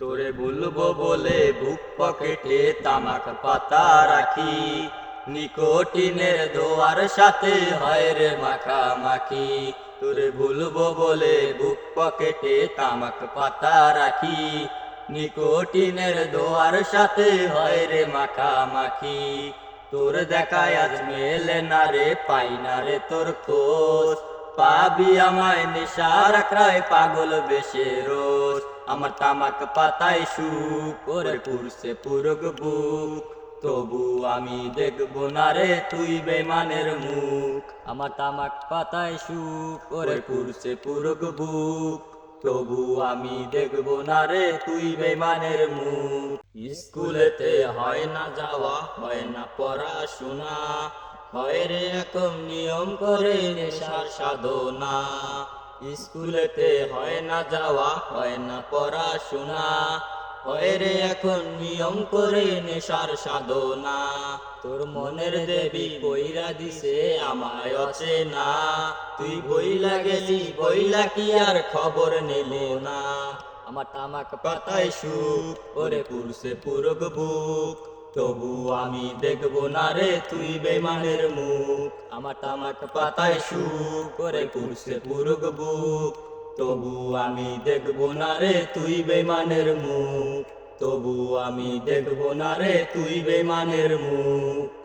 তোরে ভুলবো বলে বুক পকেটে তামাক পাতা রাখি। নিকোটিনের দোয়ার সাথে হয় রে মাখামাখি। তোরে ভুলবো বলে বুক পকেটে তামাক পাতা রাখি। নিকোটিনের দোয়ার সাথে হয় রে মাখামাখি। তোর দেখায় আজ মেলে না রে, পাই না রে তোর খোঁজ। পাবি আমায় নেশার ক্রায় পাগল বেশে রোজ। আমার তামাক পাতায় সুখ করে পুরছে পুরগ বুক। তবু আমি দেখব না রে তুই বেমানের মুখ। আমার তামাক পাতায় সুখ করে পুরছে পুরগ বুক। তবু আমি দেখব না রে তুই বেমানের মুখ। স্কুলেতে হয় না যাওয়া, হয় না পড়াশোনা। হয় রে এখন নিয়ম করে নেশার সাধনা। স্কুলেতে হয় না যাওয়া, হয় না পড়াশোনা। হয় রে এখন নিয়ম করে নেশার সাধনা। তোর মনের দেবী বইরা দিছে, আমায় অচে না তুই বইলা গেলি, বইলা কি আর খবর নিলে না। আমার তামাক পাতায় সুখ, ওরে পুরুষে পুরগ বুক। তবু আমি দেখব না রে তুই বেমানের মুখ। আমার টামাক পাতায় সুখ করে পুরুষে পুরুক বুক। তবু আমি দেখব না রে তুই বেমানের মুখ। তবু আমি দেখব না রে তুই বেমানের মুখ।